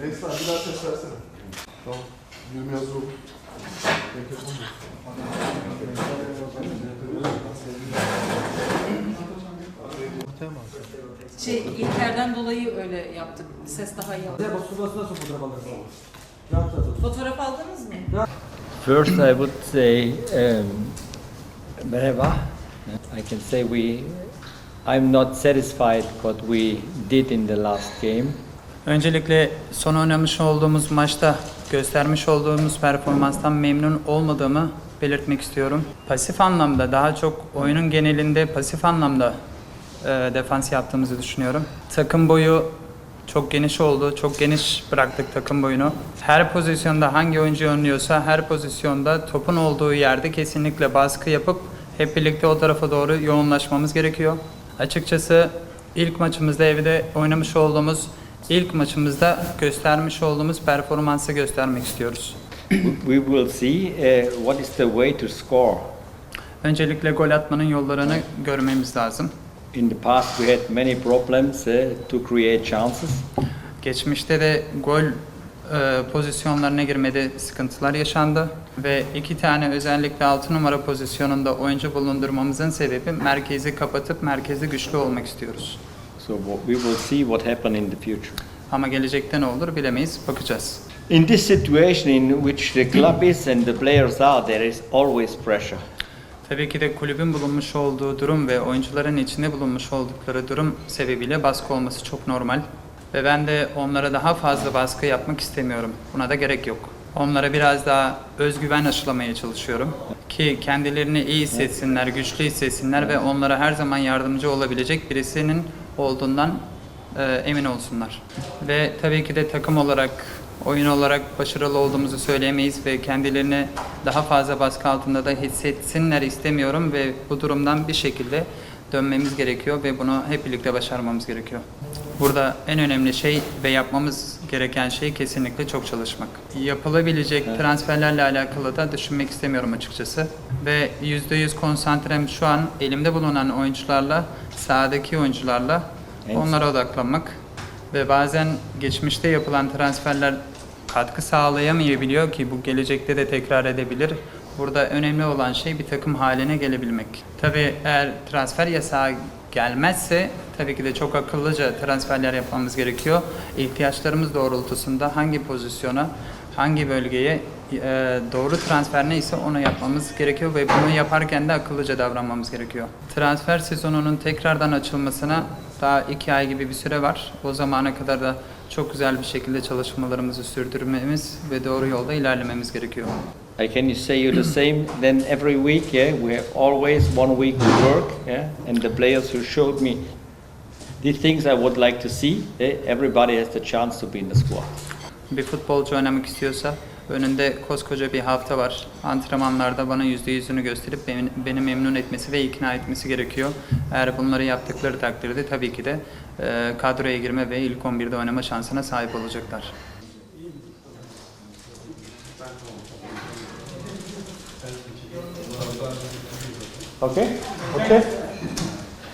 Neyse abi bir daha ses versene. Tamam. 20 yazı oldu. Şey İlker'den dolayı öyle yaptık. Ses daha iyi aldı. Fotoğraf aldınız mı? First, I would say um, merhaba. I can say we. I'm not satisfied what we did in the last game. Öncelikle son oynamış olduğumuz maçta göstermiş olduğumuz performanstan memnun olmadığımı belirtmek istiyorum. Pasif anlamda daha çok oyunun genelinde pasif anlamda e, defans yaptığımızı düşünüyorum. Takım boyu çok geniş oldu. Çok geniş bıraktık takım boyunu. Her pozisyonda hangi oyuncu oynuyorsa her pozisyonda topun olduğu yerde kesinlikle baskı yapıp hep birlikte o tarafa doğru yoğunlaşmamız gerekiyor. Açıkçası ilk maçımızda evde oynamış olduğumuz ilk maçımızda göstermiş olduğumuz performansı göstermek istiyoruz. We will see uh, what is the way to score. Öncelikle gol atmanın yollarını görmemiz lazım. In the past, we had many problems uh, to create chances. Geçmişte de gol e, pozisyonlarına girmede sıkıntılar yaşandı ve iki tane özellikle 6 numara pozisyonunda oyuncu bulundurmamızın sebebi merkezi kapatıp merkezi güçlü olmak istiyoruz. So what we will see what happen in the future. Ama gelecekte ne olur bilemeyiz, bakacağız. In this situation in which the club is and the players are, there is always pressure. Tabii ki de kulübün bulunmuş olduğu durum ve oyuncuların içinde bulunmuş oldukları durum sebebiyle baskı olması çok normal. Ve ben de onlara daha fazla baskı yapmak istemiyorum. Buna da gerek yok. Onlara biraz daha özgüven aşılamaya çalışıyorum. Ki kendilerini iyi hissetsinler, güçlü hissetsinler ve onlara her zaman yardımcı olabilecek birisinin olduğundan e, emin olsunlar. Ve tabii ki de takım olarak, oyun olarak başarılı olduğumuzu söyleyemeyiz ve kendilerini daha fazla baskı altında da hissetsinler istemiyorum ve bu durumdan bir şekilde dönmemiz gerekiyor ve bunu hep birlikte başarmamız gerekiyor. Burada en önemli şey ve yapmamız gereken şey kesinlikle çok çalışmak. Yapılabilecek transferlerle alakalı da düşünmek istemiyorum açıkçası. Ve %100 konsantrem şu an elimde bulunan oyuncularla, sahadaki oyuncularla En onlara odaklanmak. Ve bazen geçmişte yapılan transferler katkı sağlayamayabiliyor ki bu gelecekte de tekrar edebilir. Burada önemli olan şey bir takım haline gelebilmek. Tabii eğer transfer yasağı gelmezse tabii ki de çok akıllıca transferler yapmamız gerekiyor. İhtiyaçlarımız doğrultusunda hangi pozisyona, hangi bölgeye e, doğru transfer neyse onu yapmamız gerekiyor ve bunu yaparken de akıllıca davranmamız gerekiyor. Transfer sezonunun tekrardan açılmasına daha iki ay gibi bir süre var. O zamana kadar da çok güzel bir şekilde çalışmalarımızı sürdürmemiz ve doğru yolda ilerlememiz gerekiyor. I can say you the same. Then every week, yeah, we have always one week to work, yeah, and the players who showed me the things I would like to see, yeah, everybody has the chance to be in the squad. Bir futbolcu oynamak istiyorsa önünde koskoca bir hafta var. Antrenmanlarda bana yüzde yüzünü gösterip beni, beni memnun etmesi ve ikna etmesi gerekiyor. Eğer bunları yaptıkları takdirde tabii ki de e, kadroya girme ve ilk 11'de oynama şansına sahip olacaklar. Okay. Okay.